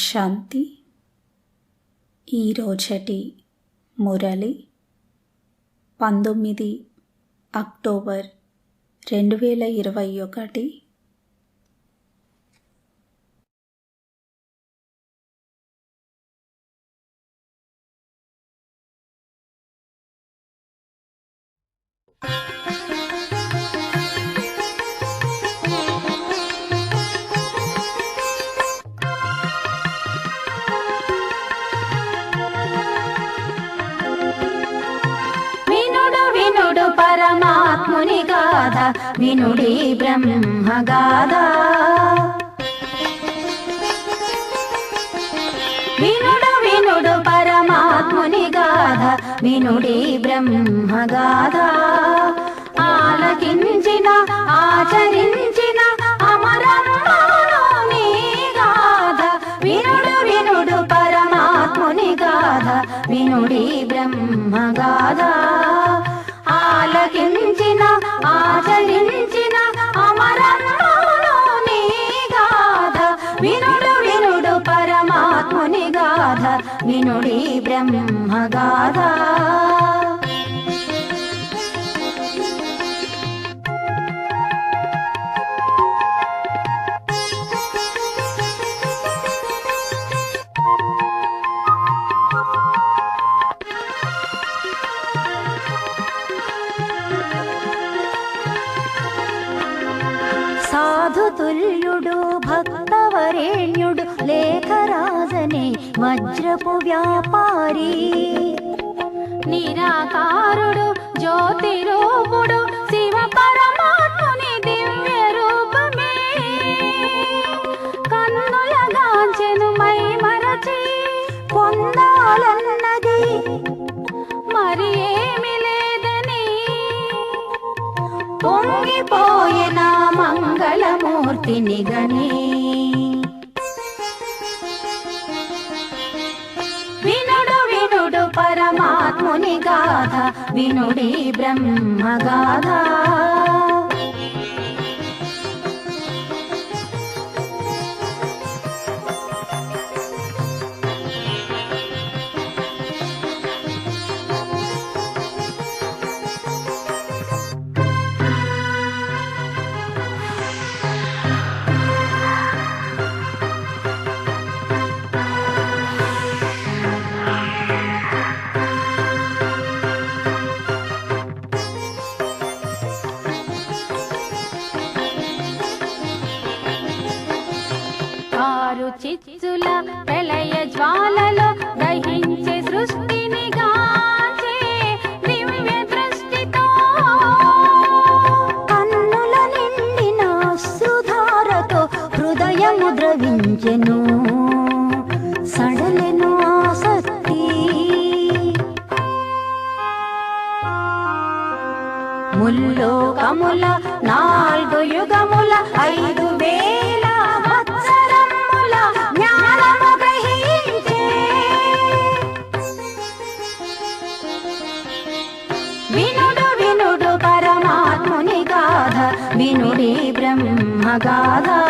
శాంతి ఈరోజటి మురళి పంతొమ్మిది అక్టోబర్ రెండు వేల ఇరవై ఒకటి. గాథ వినుడి బ్రహ్మ గాథ వినుడు వినుడు పరమాత్ముని గాథ వినుడి బ్రహ్మ ఆలకించిన ఆచరించిన అమరమ్మను గాథ వినుడు వినుడు పరమాత్ముని గాథ వినుడి బ్రహ్మ గాథ ఆలకించిన ఆచరించిన అమరమ్మను నీ గాథ. వినుడు వినుడు పరమాత్ముని గాథ వినుడి బ్రహ్మ గాథ వ్యాపారి నిరాకారుడు జ్యోతి రూపుడు శివ పరమాత్ముని దివ్య రూపమే. కన్నుల గాంచెను మై మరచి పొందాలన్నది మరి ఏమి లేదని. పొంగిపోయిన మంగళమూర్తిని గని గాథ వినుడి బ్రహ్మగాథ బ్రహ్మ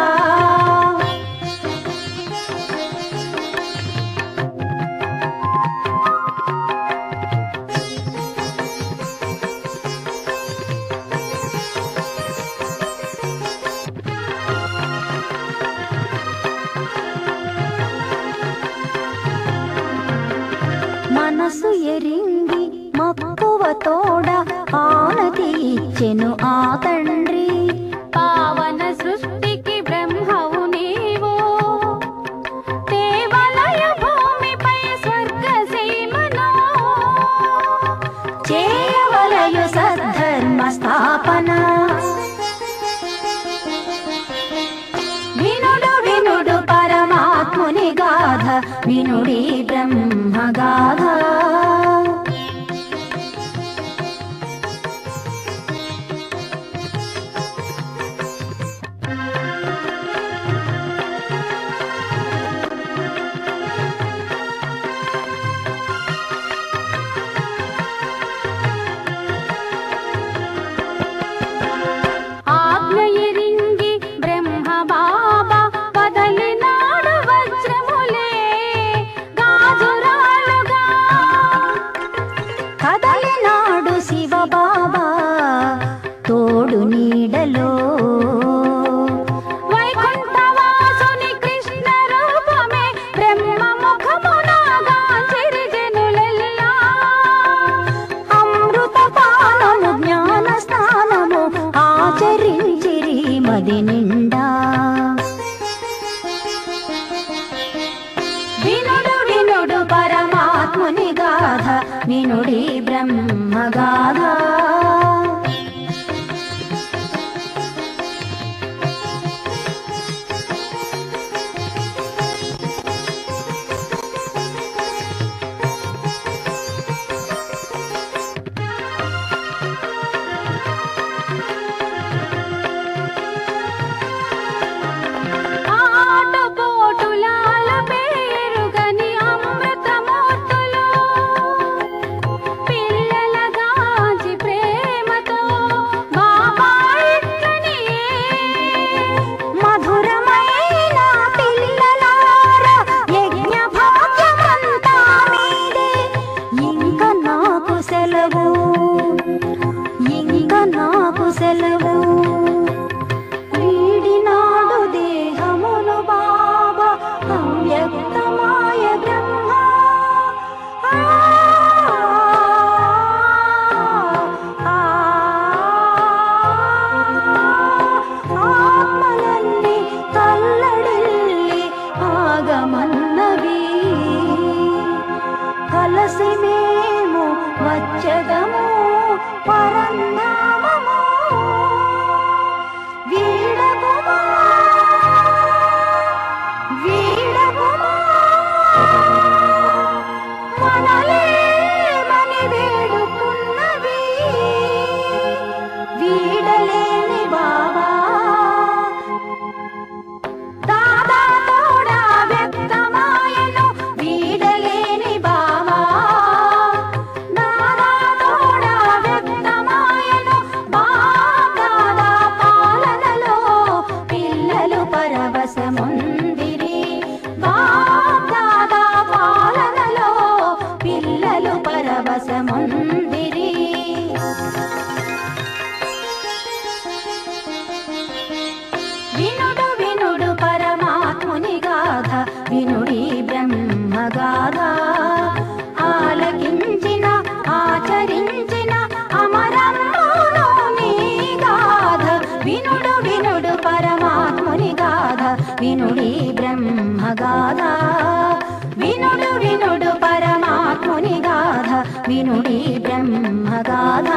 వినుడి బ్రహ్మగాథ వినుడు వినుడు పరమాత్ముని గాథ వినుడి బ్రహ్మగాథ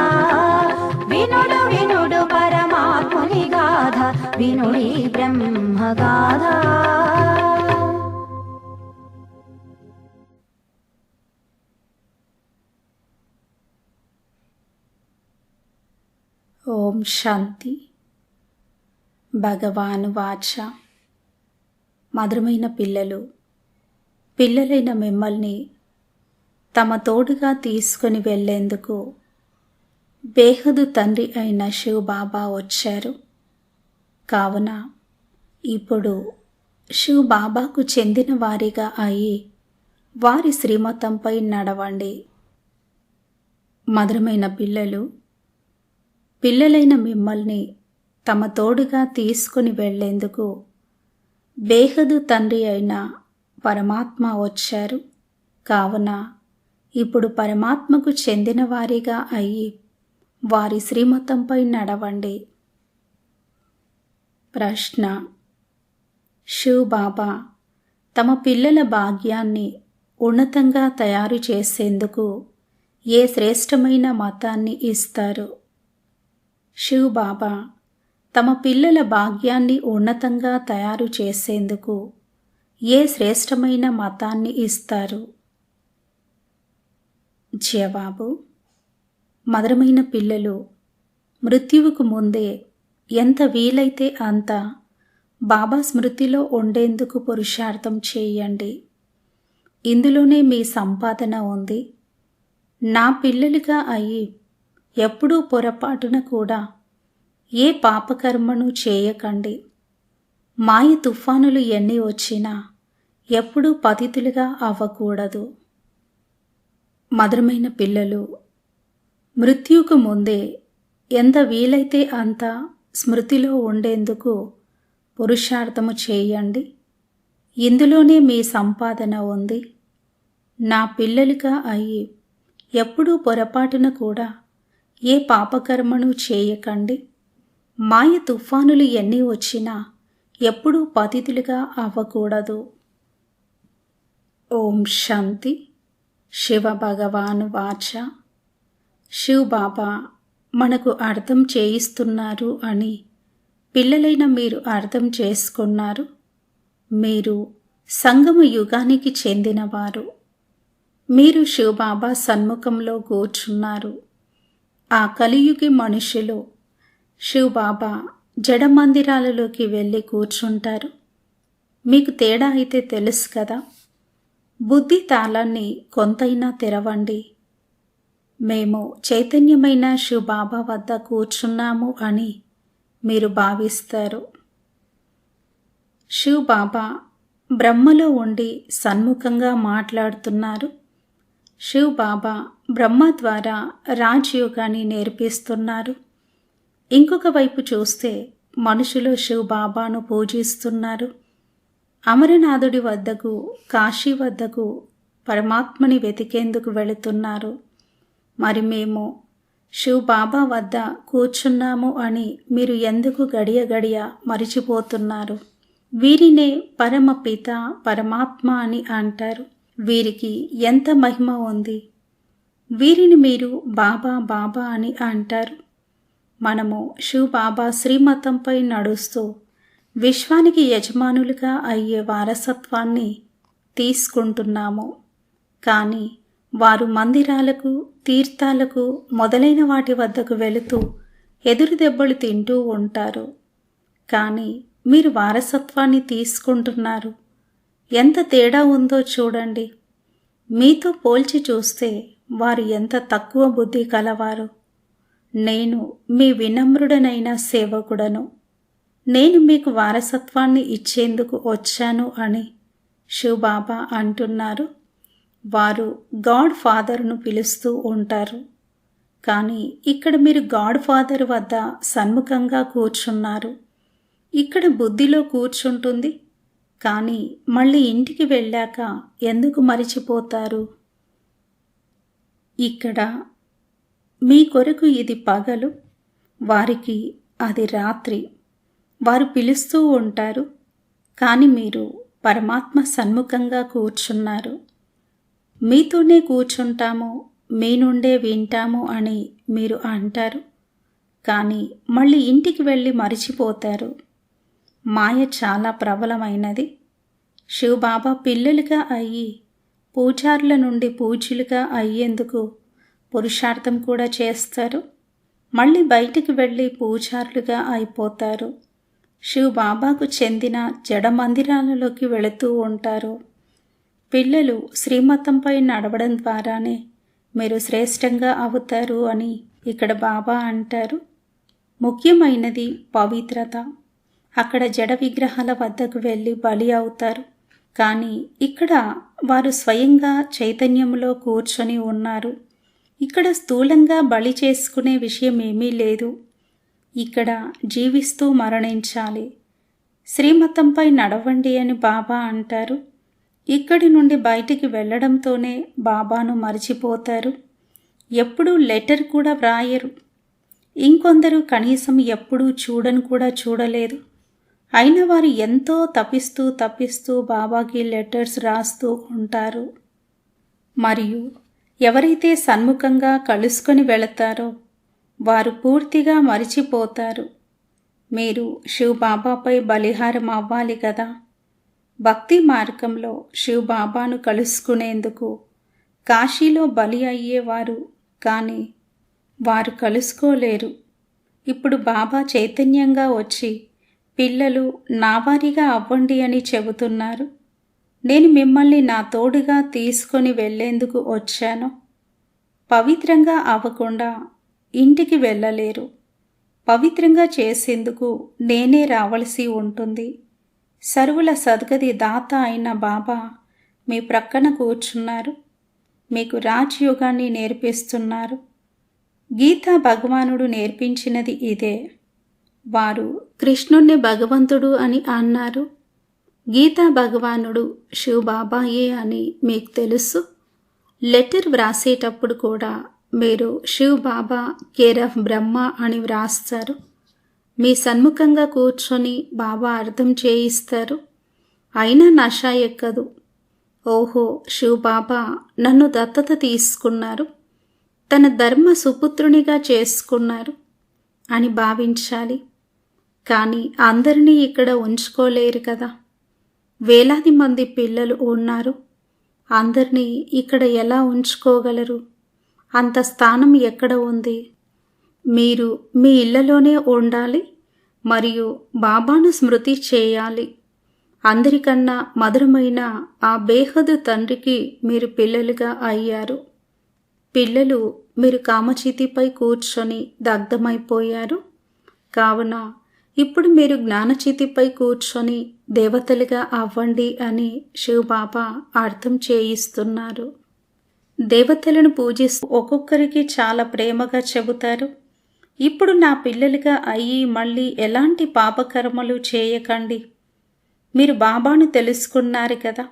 వినుడు వినుడు పరమాత్ముని గాథ వినుడి బ్రహ్మగాథ. ఓం శాంతి. భగవాను వాచ. మధురమైన పిల్లలు. పిల్లలైన మిమ్మల్ని తమ తోడుగా తీసుకొని వెళ్ళేందుకు బేహదు తండ్రి అయిన శివ్ బాబా వచ్చారు. కావున ఇప్పుడు శివ్ బాబాకు చెందిన వారిగా అయి వారి శ్రీమతంపై నడవండి. మధురమైన పిల్లలు పిల్లలైన మిమ్మల్ని తమ తోడుగా తీసుకుని వెళ్ళేందుకు బేహదు తండ్రి అయిన పరమాత్మ వచ్చారు. కావున ఇప్పుడు పరమాత్మకు చెందిన వారిగా అయి వారి శ్రీమతంపై నడవండి. ప్రశ్న. శివ్ బాబా తమ పిల్లల భాగ్యాన్ని ఉన్నతంగా తయారు చేసేందుకు ఏ శ్రేష్టమైన మతాన్ని ఇస్తారు? శివ్ బాబా తమ పిల్లల భాగ్యాన్ని ఉన్నతంగా తయారు చేసేందుకు ఏ శ్రేష్టమైన మతాన్ని ఇస్తారు? జవాబు మధురమైన పిల్లలు మృత్యువుకు ముందే ఎంత వీలైతే అంత బాబా స్మృతిలో ఉండేందుకు పురుషార్థం చేయండి. ఇందులోనే మీ సంపాదన ఉంది. నా పిల్లలుగా అయి ఎప్పుడూ పొరపాటున కూడా ఏ పాపకర్మను చేయకండి. మాయ తుఫానులు ఎన్ని వచ్చినా ఎప్పుడూ పతితులుగా అవ్వకూడదు. మధురమైన పిల్లలు మృత్యుకు ముందే ఎంత వీలైతే అంత స్మృతిలో ఉండేందుకు పురుషార్థము చేయండి. ఇందులోనే మీ సంపాదన ఉంది. నా పిల్లలుగా అయ్యి ఎప్పుడూ పొరపాటున కూడా ఏ పాపకర్మను చేయకండి. మాయ తుఫానులు ఎన్ని వచ్చినా ఎప్పుడూ పతితులుగా అవ్వకూడదు. ఓం శాంతి. శివ భగవాను వాచ. శివ్ బాబా మనకు అర్థం చేయిస్తున్నారు అని పిల్లలైన మీరు అర్థం చేసుకున్నారు. మీరు సంగమ యుగానికి చెందినవారు. మీరు శివబాబా సన్ముఖంలో కూర్చున్నారు. ఆ కలియుగి మనుషులు శివబాబా జడ మందిరాలలోకి వెళ్ళి కూర్చుంటారు. మీకు తేడా అయితే తెలుసు కదా. బుద్ధి తాళాన్ని కొంతైనా తెరవండి. మేము చైతన్యమైన శివబాబా వద్ద కూర్చున్నాము అని మీరు భావిస్తారు. శివబాబా బ్రహ్మలో ఉండి సన్ముఖంగా మాట్లాడుతున్నారు. శివబాబా బ్రహ్మ ద్వారా రాజయోగాన్ని నేర్పిస్తున్నారు. ఇంకొక వైపు చూస్తే మనుషులు శివ్ బాబాను పూజిస్తున్నారు. అమరనాథుడి వద్దకు కాశీ వద్దకు పరమాత్మని వెతికేందుకు వెళుతున్నారు. మరి మేము శివ్ బాబా వద్ద కూర్చున్నాము అని మీరు ఎందుకు గడియ గడియ మరిచిపోతున్నారు? వీరినే పరమ పిత పరమాత్మ అని అంటారు. వీరికి ఎంత మహిమ ఉంది? వీరిని మీరు బాబా బాబా అని అంటారు. మనము శివ్ బాబా శ్రీమతంపై నడుస్తూ విశ్వానికి యజమానులుగా అయ్యే వారసత్వాన్ని తీసుకుంటున్నాము. కానీ వారు మందిరాలకు తీర్థాలకు మొదలైన వాటి వద్దకు వెళుతూ ఎదురు దెబ్బలు తింటూ ఉంటారు. కానీ మీరు వారసత్వాన్ని తీసుకుంటున్నారు. ఎంత తేడా ఉందో చూడండి. మీతో పోల్చి చూస్తే వారు ఎంత తక్కువ బుద్ధి కలవారు. నేను మీ వినమ్రుడనైన సేవకుడను. నేను మీకు వారసత్వాన్ని ఇచ్చేందుకు వచ్చాను అని శివబాబా అంటున్నారు. వారు గాడ్ ఫాదర్ను పిలుస్తూ ఉంటారు. కానీ ఇక్కడ మీరు గాడ్ ఫాదర్ వద్ద సన్ముఖంగా కూర్చున్నారు. ఇక్కడ బుద్ధిలో కూర్చుంటుంది. కానీ మళ్ళీ ఇంటికి వెళ్ళాక ఎందుకు మరిచిపోతారు? ఇక్కడ మీ కొరకు ఇది పగలు. వారికి అది రాత్రి. వారు పిలుస్తూ ఉంటారు కానీ మీరు పరమాత్మ సన్ముఖంగా కూర్చున్నారు. మీతోనే కూర్చుంటాము మీ నుండే వింటాము అని మీరు అంటారు. కానీ మళ్ళీ ఇంటికి వెళ్ళి మరిచిపోతారు. మాయ చాలా ప్రబలమైనది. శివబాబా పిల్లలుగా అయ్యి పూజారుల నుండి పూజలుగా అయ్యేందుకు పురుషార్థం కూడా చేస్తారు. మళ్ళీ బయటికి వెళ్ళి పూజారులుగా అయిపోతారు. శివ బాబాకు చెందిన జడ మందిరాలలోకి వెళుతూ ఉంటారు. పిల్లలు శ్రీమతంపై నడవడం ద్వారానే మీరు శ్రేష్టంగా అవుతారు అని ఇక్కడ బాబా అంటారు. ముఖ్యమైనది పవిత్రత. అక్కడ జడ విగ్రహాల వద్దకు వెళ్ళి బలి అవుతారు. కానీ ఇక్కడ వారు స్వయంగా చైతన్యంలో కూర్చొని ఉన్నారు. ఇక్కడ స్థూలంగా బలి చేసుకునే విషయం ఏమీ లేదు. ఇక్కడ జీవిస్తూ మరణించాలి. శ్రీమతంపై నడవండి అని బాబా అంటారు. ఇక్కడి నుండి బయటికి వెళ్ళడంతోనే బాబాను మర్చిపోతారు. ఎప్పుడూ లెటర్ కూడా వ్రాయరు. ఇంకొందరు కనీసం ఎప్పుడూ చూడను కూడా చూడలేదు. అయిన వారు ఎంతో తప్పిస్తూ తప్పిస్తూ బాబాకి లెటర్స్ రాస్తూ ఉంటారు. మరియు ఎవరైతే సన్ముఖంగా కలుసుకొని వెళతారో వారు పూర్తిగా మరిచిపోతారు. మీరు శివబాబాపై బలిహారం అవ్వాలి కదా? భక్తి మార్గంలో శివబాబాను కలుసుకునేందుకు కాశీలో బలి అయ్యేవారు కానీ వారు కలుసుకోలేరు. ఇప్పుడు బాబా చైతన్యంగా వచ్చి పిల్లలు నావారిగా అవ్వండి అని చెబుతున్నారు. నేను మిమ్మల్ని నా తోడుగా తీసుకొని వెళ్ళేందుకు వచ్చాను. పవిత్రంగా అవ్వకుండా ఇంటికి వెళ్ళలేరు. పవిత్రంగా చేసేందుకు నేనే రావలసి ఉంటుంది. సరువుల సద్గతి దాత అయిన బాబా మీ ప్రక్కన కూర్చున్నారు. మీకు రాజయోగాన్ని నేర్పిస్తున్నారు. గీతా భగవానుడు నేర్పించినది ఇదే. వారు కృష్ణుణ్ణి భగవంతుడు అని అన్నారు. గీతా భగవానుడు శివ బాబాయే అని మీకు తెలుసు. లెటర్ వ్రాసేటప్పుడు కూడా మీరు శివ్ బాబా కేర్ ఆఫ్ బ్రహ్మ అని వ్రాస్తారు. మీ సన్ముఖంగా కూర్చొని బాబా అర్థం చేయిస్తారు. అయినా నష ఎక్కదు. ఓహో శివబాబా నన్ను దత్తత తీసుకున్నారు. తన ధర్మ సుపుత్రునిగా చేసుకున్నారు అని భావించాలి. కానీ అందరినీ ఇక్కడ ఉంచుకోలేరు కదా. వేలాది మంది పిల్లలు ఉన్నారు. అందరినీ ఇక్కడ ఎలా ఉంచుకోగలరు? అంత స్థానం ఎక్కడ ఉంది? మీరు మీ ఇళ్ళలోనే ఉండాలి మరియు బాబాను స్మృతి చేయాలి. అందరికన్నా మధురమైన ఆ బేహదు తండ్రికి మీరు పిల్లలుగా అయ్యారు. పిల్లలు మీరు కామచీతిపై కూర్చొని దగ్ధమైపోయారు. కావున ఇప్పుడు మీరు జ్ఞానచితిపై కూర్చొని దేవతలుగా అవ్వండి అని శివబాబా అర్థం చేయిస్తున్నారు. దేవతలను పూజిస్తూ ఒక్కొక్కరికి చాలా ప్రేమగా చెబుతారు. ఇప్పుడు నా పిల్లలుగా అయ్యి మళ్ళీ ఎలాంటి పాపకర్మలు చేయకండి? మీరు బాబాను తెలుసుకున్నారు కదా.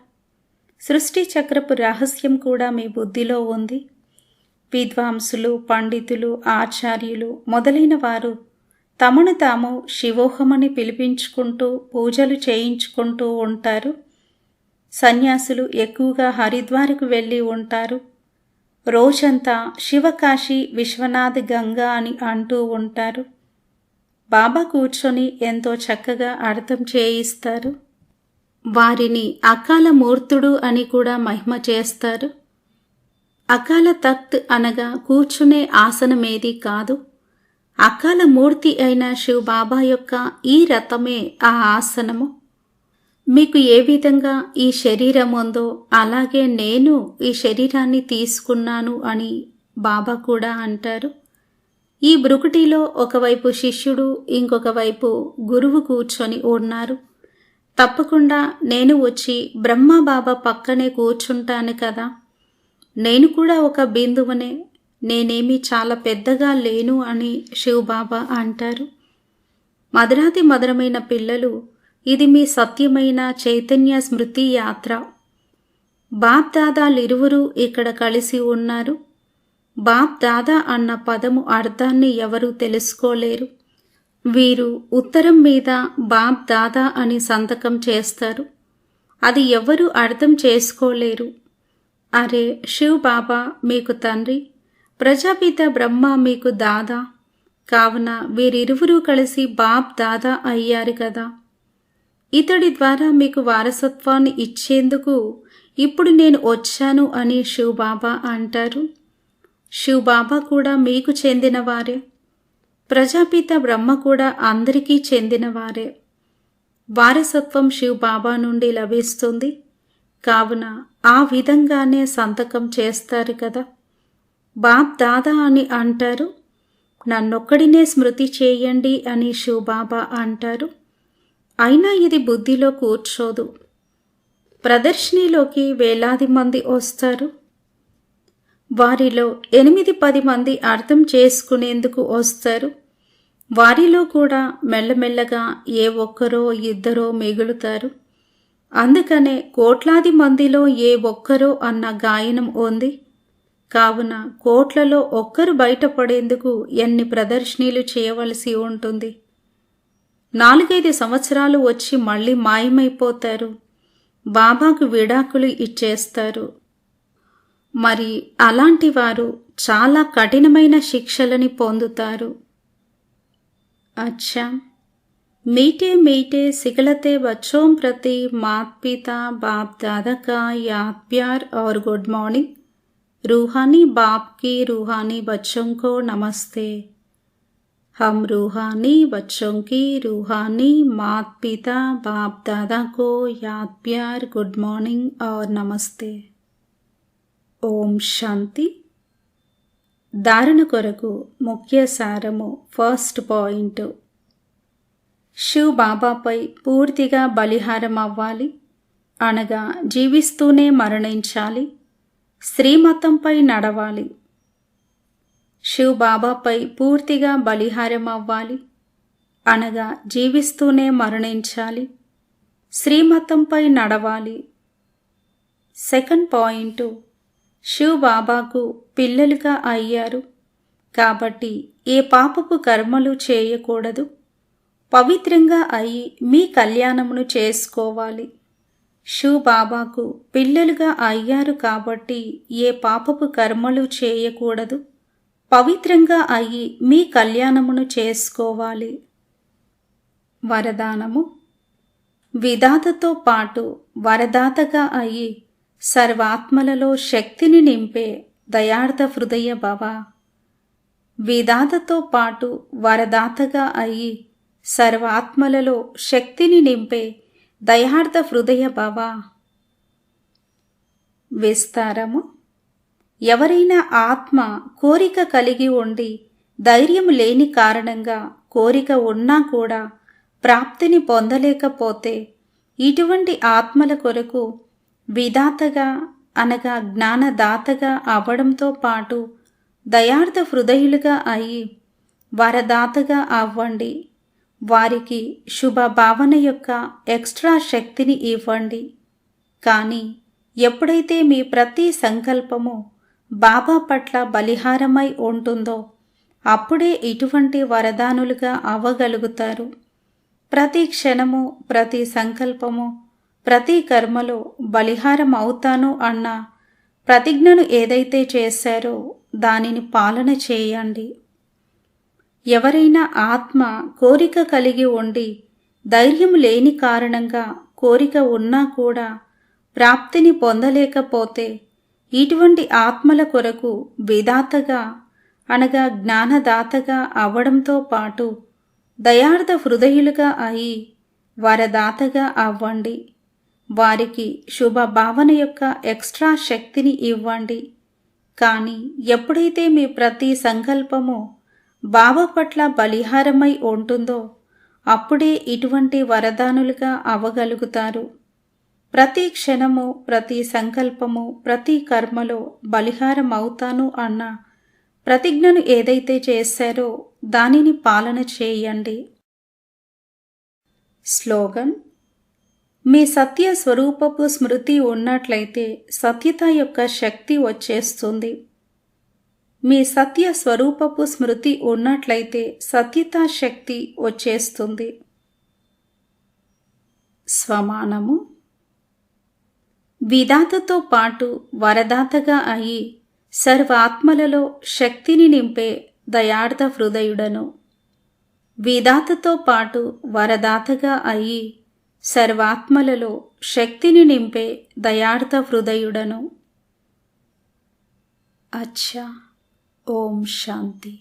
సృష్టి చక్రపు రహస్యం కూడా మీ బుద్ధిలో ఉంది. విద్వాంసులు పండితులు ఆచార్యులు మొదలైన వారు తమను తాము శివోహమని పిలిపించుకుంటూ పూజలు చేయించుకుంటూ ఉంటారు. సన్యాసులు ఎక్కువగా హరిద్వారకు వెళ్ళి ఉంటారు. రోజంతా శివకాశీ విశ్వనాథ్ గంగా అని అంటూ ఉంటారు. బాబా కూర్చొని ఎంతో చక్కగా అర్థం చేయిస్తారు. వారిని అకాల మూర్తుడు అని కూడా మహిమ చేస్తారు. అకాల తత్ అనగా కూర్చునే ఆసనమేది కాదు. అకాల మూర్తి అయిన శివ బాబా యొక్క ఈ రథమే ఆ ఆసనము. మీకు ఏ విధంగా ఈ శరీరం ఉందో అలాగే నేను ఈ శరీరాన్ని తీసుకున్నాను అని బాబా కూడా అంటారు. ఈ బ్రుకుటిలో ఒకవైపు శిష్యుడు ఇంకొక వైపు గురువు కూర్చొని ఉన్నారు. తప్పకుండా నేను వచ్చి బ్రహ్మ బాబా పక్కనే కూర్చుంటాను కదా. నేను కూడా ఒక బిందువునే నేనేమి చాలా పెద్దగా లేను అని శివబాబా అంటారు. మధురాతి మధురమైన పిల్లలు ఇది మీ సత్యమైన చైతన్య స్మృతి యాత్ర. బాప్ దాదాలు ఇరువురూ ఇక్కడ కలిసి ఉన్నారు. బాప్ దాదా అన్న పదము అర్థాన్ని ఎవరూ తెలుసుకోలేరు. వీరు ఉత్తరం మీద బాప్ దాదా అని సంతకం చేస్తారు. అది ఎవరు అర్థం చేసుకోలేరు. అరే శివ్ బాబా మీకు తండ్రి ప్రజాపిత బ్రహ్మ మీకు దాదా. కావున వీరిరువురూ కలిసి బాబ్ దాదా అయ్యారు కదా. ఇతడి ద్వారా మీకు వారసత్వాన్ని ఇచ్చేందుకు ఇప్పుడు నేను వచ్చాను అని శివబాబా అంటారు. శివబాబా కూడా మీకు చెందినవారే. ప్రజాపిత బ్రహ్మ కూడా అందరికీ చెందినవారే. వారసత్వం శివబాబా నుండి లభిస్తుంది. కావున ఆ విధంగానే సంతకం చేస్తారు కదా. బాప్ దాదా అని అంటారు. నన్నొక్కడినే స్మృతి చేయండి అని శివబాబా అంటారు. అయినా ఇది బుద్ధిలో కూర్చోదు. ప్రదర్శనలోకి వేలాది మంది వస్తారు. వారిలో ఎనిమిది పది మంది అర్థం చేసుకునేందుకు వస్తారు. వారిలో కూడా మెల్లమెల్లగా ఏ ఒక్కరో ఇద్దరో మిగులుతారు. అందుకనే కోట్లాది మందిలో ఏ ఒక్కరో అన్న గాయనం ఉంది. కావున కోట్లలో ఒక్కరు బయటపడేందుకు ఎన్ని ప్రదర్శనీలు చేయవలసి ఉంటుంది? నాలుగైదు సంవత్సరాలు వచ్చి మళ్ళీ మాయమైపోతారు. బాబాకు విడాకులు ఇచ్చేస్తారు. మరి అలాంటి వారు చాలా కఠినమైన శిక్షలని పొందుతారు. అచ్చా! మీటే మీటే సిగలతే బచ్చోం ప్రతి మాత్ పిత బాప్ దాదక యాప్యార్ ఆర్ గుడ్ మార్నింగ్. रूहानी बाप की रूहानी बच्चों को नमस्ते हम रूहानी बच्चों की रूहानी माता पिता बाप दादा को याद प्यार गुड मॉर्निंग और नमस्ते ఓం శాంతి ధారణ కొరకు ముఖ్య సారము ఫస్ట్ పాయింట్ శివ్ బాబాపై పూర్తిగా బలిహారం అవ్వాలి అనగా జీవిస్తూనే మరణించాలి శ్రీమతంపై నడవాలి. శివ్ బాబాపై పూర్తిగా బలిహారం అవ్వాలి అనగా జీవిస్తూనే మరణించాలి. శ్రీమతంపై నడవాలి. సెకండ్ పాయింట్ శివ్ బాబాకు పిల్లలుగా అయ్యారు. కాబట్టి ఏ పాపపు కర్మలు చేయకూడదు. పవిత్రంగా అయి మీ కళ్యాణమును చేసుకోవాలి. షూ బాబాకు పిల్లలుగా అయ్యారు కాబట్టి ఏ పాపపు కర్మలు చేయకూడదు. పవిత్రంగా అయ్యి మీ కళ్యాణమును చేసుకోవాలి. వరదానము. విధాతతో పాటు వరదాతగా అయి సర్వాత్మలలో శక్తిని నింపే దయార్థ హృదయ భవ. విధాతతో పాటు వరదాతగా అయి సర్వాత్మలలో శక్తిని నింపే దయార్థ హృదయ భవ విస్తారము. ఎవరైనా ఆత్మ కోరిక కలిగి ఉండి ధైర్యం లేని కారణంగా కోరిక ఉన్నా కూడా ప్రాప్తిని పొందలేకపోతే ఇటువంటి ఆత్మల కొరకు విధాతగా అనగా జ్ఞానదాతగా అవ్వడంతో పాటు దయార్థ హృదయులుగా అయి వరదాతగా అవ్వండి. వారికి శుభ భావన యొక్క ఎక్స్ట్రా శక్తిని ఇవ్వండి. కానీ ఎప్పుడైతే మీ ప్రతి సంకల్పము బాబా పట్ల బలిహారమై ఉంటుందో అప్పుడే ఇటువంటి వరదానులుగా అవ్వగలుగుతారు. ప్రతి క్షణము ప్రతి సంకల్పము ప్రతి కర్మలో బలిహారం అవుతాను అన్న ప్రతిజ్ఞను ఏదైతే చేశారో దానిని పాలన చేయండి. ఎవరైనా ఆత్మ కోరిక కలిగి ఉండి ధైర్యం లేని కారణంగా కోరిక ఉన్నా కూడా ప్రాప్తిని పొందలేకపోతే ఇటువంటి ఆత్మల కొరకు విధాతగా అనగా జ్ఞానదాతగా అవ్వడంతో పాటు దయార్థ హృదయులుగా అయి వరదాతగా అవ్వండి. వారికి శుభ భావన యొక్క ఎక్స్ట్రా శక్తిని ఇవ్వండి. కానీ ఎప్పుడైతే మీ ప్రతి సంకల్పము బాబా పట్ల బలిహారమై ఉంటుందో అప్పుడే ఇటువంటి వరదానులుగా అవ్వగలుగుతారు ప్రతి క్షణము ప్రతి సంకల్పము ప్రతి కర్మలో బలిహారం అవుతాను అన్న ప్రతిజ్ఞను ఏదైతే చేశారో దానిని పాలన చేయండి. స్లోగన్ మీ సత్య స్వరూపపు స్మృతి ఉన్నట్లయితే సత్యత యొక్క శక్తి వచ్చేస్తుంది. మీ సత్య స్వరూపపు స్మృతి ఉన్నట్లయితే సత్యతా శక్తి వచ్చేస్తుంది. స్వమానము. విధాతతో పాటు వరదాతగా అయి సర్వాత్మలలో శక్తిని నింపే దయార్థ హృదయుడను. విధాతతో పాటు వరదాతగా అయి సర్వాత్మలలో శక్తిని నింపే దయార్థ హృదయుడను. అచ్చా. ఓం శాంతి